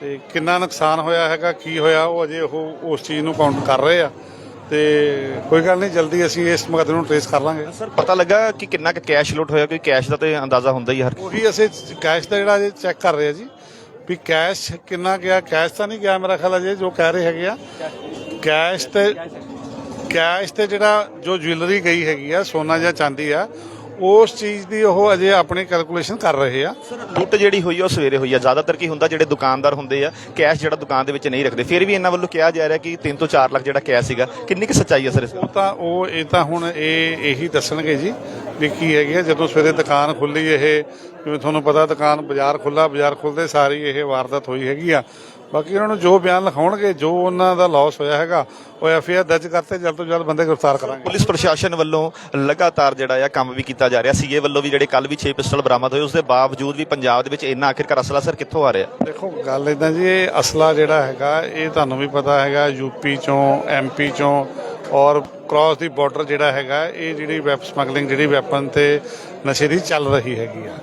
ਤੇ ਕਿੰਨਾ ਨੁਕਸਾਨ ਹੋਇਆ ਹੈਗਾ ਕੀ ਹੋਇਆ ਉਹ ਅਜੇ ਉਹ ਉਸ ਚੀਜ਼ ਨੂੰ ਕਾਊਂਟ ਕਰ ਰਹੇ ਆ। ਤੇ ਕੋਈ ਗੱਲ ਨਹੀਂ ਜਲਦੀ ਅਸੀਂ ਇਸ ਮੁਕੱਦਮੇ ਨੂੰ ਟ੍ਰੇਸ ਕਰ ਲਾਂਗੇ। ਸਰ ਪਤਾ ਲੱਗਾ ਕਿ ਕਿੰਨਾ ਕੁ ਕੈਸ਼ ਲੁੱਟ ਹੋਇਆ ਕੋਈ ਕੈਸ਼ ਦਾ ਤੇ ਅੰਦਾਜ਼ਾ ਹੁੰਦਾ ਹੀ ਹਰ ਉਹੀ ਅਸੀਂ ਕੈਸ਼ ਦਾ ਜਿਹੜਾ ਅਜੇ ਚੈੱਕ ਕਰ ਰਹੇ ਆ ਜੀ ਵੀ ਕੈਸ਼ ਕਿੰਨਾ ਗਿਆ ਕੈਸ਼ ਤਾਂ ਨਹੀਂ ਗਿਆ ਮੇਰਾ ਖਿਆਲ ਅਜੇ ਜੋ ਕਹਿ ਰਹੇ ਹੈਗੇ ਆ। ਕੈਸ਼ ਤੇ ਕੈਸ਼ ਤੇ ਜਿਹੜਾ ਜੋ ਜੁਐਲਰੀ ਗਈ ਹੈਗੀ ਆ ਸੋਨਾ ਜਾਂ ਚਾਂਦੀ ਆ ਉਸ ਚੀਜ਼ ਦੀ ਉਹ ਅਜੇ ਆਪਣੀ ਕੈਲਕੂਲੇਸ਼ਨ ਕਰ ਰਹੇ ਆ। ਲੁੱਟ ਜਿਹੜੀ ਹੋਈ ਆ ਉਹ ਸਵੇਰੇ ਹੋਈ ਆ। ਜ਼ਿਆਦਾਤਰ ਕੀ ਹੁੰਦਾ ਜਿਹੜੇ ਦੁਕਾਨਦਾਰ ਹੁੰਦੇ ਆ ਕੈਸ਼ ਜਿਹੜਾ ਦੁਕਾਨ ਦੇ ਵਿੱਚ ਨਹੀਂ ਰੱਖਦੇ। ਫਿਰ ਵੀ ਇਹਨਾਂ ਵੱਲੋਂ ਕਿਹਾ ਜਾ ਰਿਹਾ ਕਿ 3 ਤੋਂ 4 ਲੱਖ ਜਿਹੜਾ ਕੈਸ਼ ਸੀਗਾ ਕਿੰਨੀ ਕੁ ਸੱਚਾਈ ਹੈ ਸਰ ਇਸ ਉਹ ਤਾਂ ਉਹ ਇਹ ਤਾਂ ਹੁਣ ਇਹ ਇਹੀ ਦੱਸਣਗੇ ਜੀ ਵੀ ਕੀ ਹੈਗੀ ਆ। ਜਦੋਂ ਸਵੇਰੇ ਦੁਕਾਨ ਖੁੱਲੀ ਇਹ ਜਿਵੇਂ ਤੁਹਾਨੂੰ ਪਤਾ ਦੁਕਾਨ ਬਾਜ਼ਾਰ ਖੁੱਲਾ ਬਾਜ਼ਾਰ ਖੁੱਲਦੇ ਸਾਰੀ ਇਹ ਵਾਰਦਾਤ ਹੋਈ ਹੈਗੀ ਆ। ਬਾਕੀ ਉਹਨਾਂ ਨੂੰ ਜੋ ਬਿਆਨ ਲਿਖਾਉਣਗੇ ਜੋ ਉਹਨਾਂ ਦਾ ਲਾਸ ਹੋਇਆ ਹੈਗਾ ਉਹ ਐਫ ਆਈ ਆਰ ਦਰਜ ਕਰਤੇ ਜਲਦ ਤੋਂ ਜਲਦ ਬੰਦੇ ਗ੍ਰਿਫਤਾਰ ਕਰਾਂਗੇ। ਪੁਲਿਸ ਪ੍ਰਸ਼ਾਸਨ ਵੱਲੋਂ ਲਗਾਤਾਰ ਜਿਹੜਾ ਆ ਕੰਮ ਵੀ ਕੀਤਾ ਜਾ ਰਿਹਾ। ਸੀਏ ਵੱਲੋਂ ਵੀ ਜਿਹੜੇ ਕੱਲ ਵੀ 6 ਪਿਸਟਲ ਬਰਾਮਦ ਹੋਏ ਉਸ ਦੇ ਬਾਵਜੂਦ ਵੀ ਪੰਜਾਬ ਦੇ ਵਿੱਚ ਇੰਨਾ ਆਖਿਰਕਾਰ ਅਸਲਾ ਸਰ ਕਿੱਥੋਂ ਆ ਰਿਹਾ? ਦੇਖੋ ਗੱਲ ਇਦਾਂ ਜੀ ਇਹ ਅਸਲਾ ਜਿਹੜਾ ਹੈਗਾ ਇਹ ਤੁਹਾਨੂੰ ਵੀ ਪਤਾ ਹੈਗਾ ਯੂਪੀ ਚੋਂ ਐਮਪੀ ਚੋਂ ਔਰ ਕ੍ਰਾਸ ਦੀ ਬਾਰਡਰ ਜਿਹੜਾ ਹੈਗਾ ਇਹ ਜਿਹੜੀ ਵੈਪ ਸਮਗਲਿੰਗ ਜਿਹੜੀ ਵੈਪਨ ਤੇ ਨਸ਼ੇ ਦੀ ਚੱਲ ਰਹੀ ਹੈਗੀ ਆ।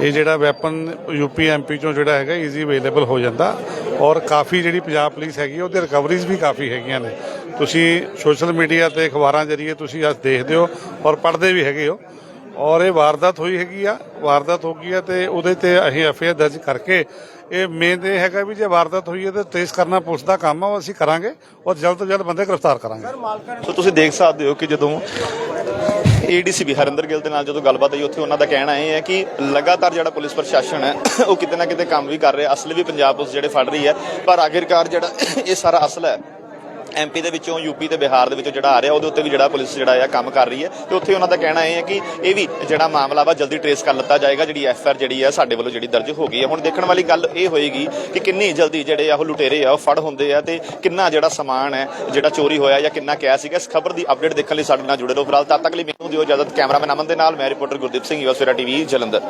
ਇਹ ਜਿਹੜਾ ਵੈਪਨ ਯੂਪੀ ਐਮਪੀ ਚੋਂ ਜਿਹੜਾ ਹੈਗਾ ਈਜ਼ੀ ਅਵੇਲੇਬਲ ਹੋ ਜਾਂਦਾ ਔਰ ਕਾਫੀ ਜਿਹੜੀ ਪੰਜਾਬ ਪੁਲਿਸ ਹੈਗੀ ਆ, ਉਹਦੇ ਰਿਕਵਰੀਜ਼ ਵੀ ਕਾਫੀ ਹੈਗੀਆਂ ਨੇ। ਤੁਸੀਂ ਸੋਸ਼ਲ ਮੀਡੀਆ ਤੇ ਅਖਬਾਰਾਂ ਜਰੀਏ ਤੁਸੀਂ ਅੱਜ ਦੇਖਦੇ ਹੋ ਔਰ ਪੜ੍ਹਦੇ ਵੀ ਹੈਗੇ ਹੋ। ਔਰ ਇਹ ਵਾਰਦਾਤ ਹੋਈ ਹੈਗੀ ਆ ਵਾਰਦਾਤ ਹੋ ਗਈ ਆ ਤੇ ਉਹਦੇ ਤੇ ਅਸੀਂ ਐਫਆਈਆਰ ਦਰਜ ਕਰਕੇ ਇਹ ਮੇਨ ਇਹ ਹੈਗਾ ਵੀ ਜੇ ਵਾਰਦਾਤ ਹੋਈ ਹੈ ਤੇ ਟ੍ਰੇਸ ਕਰਨਾ ਪੁਲਿਸ ਦਾ ਕੰਮ ਆ ਉਹ ਅਸੀਂ ਕਰਾਂਗੇ ਔਰ ਜਲਦ ਤੋਂ ਜਲਦ ਬੰਦੇ ਗ੍ਰਿਫਤਾਰ ਕਰਾਂਗੇ। ਸੋ ਤੁਸੀਂ ਦੇਖ ਸਕਦੇ ਹੋ ਕਿ ਜਦੋਂ ਏਡੀਸੀਪੀ ਹਰਿੰਦਰ ਗਿੱਲ ਦੇ ਨਾਲ ਜਦੋਂ ਗੱਲਬਾਤ ਹੋਈ, ਉੱਥੇ ਉਹਨਾਂ ਦਾ ਕਹਿਣਾ ਇਹ ਹੈ ਕਿ ਲਗਾਤਾਰ ਜਿਹੜਾ ਪੁਲਿਸ ਪ੍ਰਸ਼ਾਸਨ ਹੈ, ਉਹ ਕਿਤੇ ਨਾ ਕਿਤੇ ਕੰਮ ਵੀ ਕਰ ਰਿਹਾ। ਅਸਲ ਵੀ ਪੰਜਾਬ ਪੁਲਿਸ ਜਿਹੜੇ ਫੜ ਰਹੀ ਹੈ, ਪਰ ਆਖਿਰਕਾਰ ਜਿਹੜਾ ਇਹ ਸਾਰਾ ਅਸਲ ਹੈ ਐਮਪੀ ਦੇ ਵਿੱਚੋਂ ਯੂਪੀ ਤੇ ਬਿਹਾਰ ਦੇ ਵਿੱਚੋਂ ਜਿਹੜਾ ਆ ਰਿਹਾ, ਉਹਦੇ ਉੱਤੇ ਵੀ ਜਿਹੜਾ ਪੁਲਿਸ ਜਿਹੜਾ ਆ ਕੰਮ ਕਰ ਰਹੀ ਹੈ। ਤੇ ਉੱਥੇ ਉਹਨਾਂ ਦਾ ਕਹਿਣਾ ਇਹ ਹੈ ਕਿ ਇਹ ਵੀ ਜਿਹੜਾ ਮਾਮਲਾ ਵਾ, ਜਲਦੀ ਟ੍ਰੇਸ ਕਰ ਲਿੱਤਾ ਜਾਏਗਾ, ਜਿਹੜੀ ਐਫਆਰ ਜਿਹੜੀ ਆ, ਸਾਡੇ ਵੱਲੋਂ ਜਿਹੜੀ ਦਰਜ ਹੋ ਗਈ ਹੈ। ਹੁਣ ਦੇਖਣ ਵਾਲੀ ਗੱਲ ਇਹ ਹੋਏਗੀ ਕਿ ਕਿੰਨੀ ਜਲਦੀ ਜਿਹੜੇ ਆ, ਉਹ ਲੁਟੇਰੇ ਆ, ਉਹ ਫੜ ਹੁੰਦੇ ਆ ਤੇ ਕਿੰਨਾ ਜਿਹੜਾ ਸਮਾਨ ਹੈ, ਜਿਹੜਾ ਚੋਰੀ ਹੋਇਆ ਜਾਂ ਕਿੰਨਾ ਕੈਸ਼ ਸੀਗਾ, ਇਸ ਖਬਰ ਦੀ ਅਪਡੇਟ ਦੇਖਣ ਲਈ ਸਾਡੇ ਨਾਲ ਜੁੜੇ ਰਹੋ। ਫਿਲਹਾਲ ਤਦ ਤੱਕ ਲਈ ਮੈਨੂੰ ਦਿਓ ਇਜਾਜ਼ਤ। ਕੈਮਰਾਮੈਨ ਅਮਨ ਦੇ ਨਾਲ, ਮੈਂ ਰਿਪੋਰਟਰ ਗੁਰਦੀਪ ਸਿੰਘ ਯੂਐਸਵੇਰਾ ਟੀਵੀ ਜਲੰਧਰ।